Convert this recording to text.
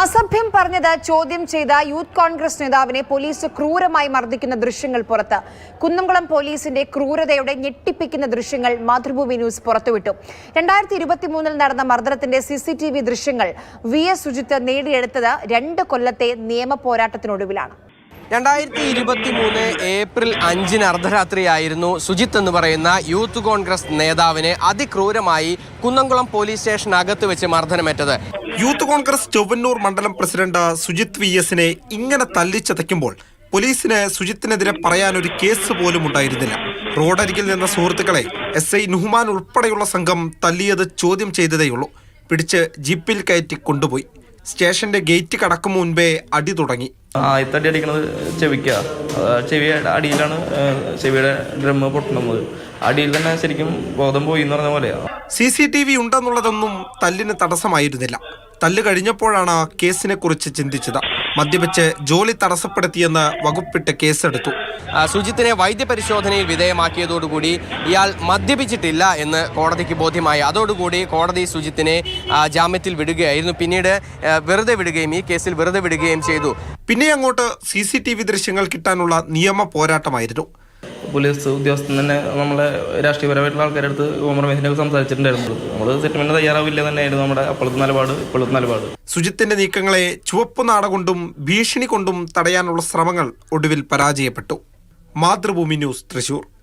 അസഭ്യം പറഞ്ഞത് ചോദ്യം ചെയ്ത യൂത്ത് കോൺഗ്രസ് നേതാവിനെ പോലീസ് ക്രൂരമായി മർദ്ദിക്കുന്ന ദൃശ്യങ്ങൾ പുറത്ത്. കുന്നംകുളം പോലീസിന്റെ ക്രൂരതയുടെ ഞെട്ടിപ്പിക്കുന്ന ദൃശ്യങ്ങൾ മാതൃഭൂമി ന്യൂസ് പുറത്തുവിട്ടു. രണ്ടായിരത്തി ഇരുപത്തിമൂന്നിൽ നടന്ന മർദ്ദനത്തിന്റെ സി ദൃശ്യങ്ങൾ വി എസ് സുജിത്ത് നേടിയെടുത്തത് രണ്ട് കൊല്ലത്തെ നിയമ പോരാട്ടത്തിനൊടുവിലാണ്. രണ്ടായിരത്തി ഇരുപത്തി മൂന്ന് ഏപ്രിൽ അഞ്ചിന് അർദ്ധരാത്രിയായിരുന്നു സുജിത്ത് എന്ന് പറയുന്ന യൂത്ത് കോൺഗ്രസ് നേതാവിനെ അതിക്രൂരമായി കുന്നംകുളം പോലീസ് സ്റ്റേഷൻ സ്റ്റേഷനകത്ത് വെച്ച് മർദ്ദനമേറ്റത്. യൂത്ത് കോൺഗ്രസ് ചൊവ്വന്നൂർ മണ്ഡലം പ്രസിഡന്റ് സുജിത് വി എസിനെ ഇങ്ങനെ തല്ലിച്ചതയ്ക്കുമ്പോൾ പോലീസിന് സുജിത്തിനെതിരെ പറയാൻ ഒരു കേസ് പോലും ഉണ്ടായിരുന്നില്ല. റോഡരികിൽ നിന്ന സുഹൃത്തുക്കളെ എസ് ഐ നുഹ്മാൻ ഉൾപ്പെടെയുള്ള സംഘം തല്ലിയത് ചോദ്യം ചെയ്തതേയുള്ളൂ. പിടിച്ച് ജീപ്പിൽ കയറ്റി കൊണ്ടുപോയി. സ്റ്റേഷന്റെ ഗേറ്റ് കടക്കും മുൻപേ അടി തുടങ്ങി. ആദ്യത്തെ അടിക്കണത് ചെവിക്ക. ചെവിയുടെ അടിയിലാണ് ചെവിയുടെ ഡ്രം പൊട്ടുന്നത് അടിയിൽ തന്നെ ശരിക്കും ബോധം പോയി എന്ന് പറഞ്ഞ പോലെയാ. സി സി ടി വി ഉണ്ടെന്നുള്ളതൊന്നും തല്ലിന് തടസ്സമായിരുന്നില്ല. തല്ല് കഴിഞ്ഞപ്പോഴാണ് കേസിനെ കുറിച്ച് ചിന്തിച്ചത്. മദ്യപിച്ച് ജോലി തടസ്സപ്പെടുത്തിയെന്ന് വകുപ്പിട്ട് കേസെടുത്തു. സുജിത്തിനെ വൈദ്യപരിശോധനയിൽ വിധേയമാക്കിയതോടുകൂടി ഇയാൾ മദ്യപിച്ചിട്ടില്ല എന്ന് കോടതിക്ക് ബോധ്യമായി. അതോടുകൂടി കോടതി സുജിത്തിനെ ജാമ്യത്തിൽ വിടുകയായിരുന്നു. പിന്നീട് വെറുതെ വിടുകയും ഈ കേസിൽ വെറുതെ വിടുകയും ചെയ്തു. പിന്നെ അങ്ങോട്ട് സി സി ടി വി ദൃശ്യങ്ങൾ കിട്ടാനുള്ള നിയമ പോരാട്ടമായിരുന്നു. പോലീസ് ഉദ്യോഗസ്ഥൻ തന്നെ നമ്മളെ രാഷ്ട്രീയപരമായിട്ടുള്ള ആൾക്കാരുടെ അടുത്ത് കോംപ്രമൈസിനെ സംസാരിച്ചിട്ടുണ്ടായിരുന്നു. നമ്മൾ സെറ്റിൽമെന്റ് തയ്യാറാവില്ല തന്നെയായിരുന്നു നമ്മുടെ അപ്പോഴത്തെ നിലപാട് ഇപ്പോഴത്തെ നിലപാട്. സുജിത്തിന്റെ നീക്കങ്ങളെ ചുവപ്പ് നാട കൊണ്ടും ഭീഷണി കൊണ്ടും തടയാനുള്ള ശ്രമങ്ങൾ ഒടുവിൽ പരാജയപ്പെട്ടു. മാതൃഭൂമി ന്യൂസ് തൃശൂർ.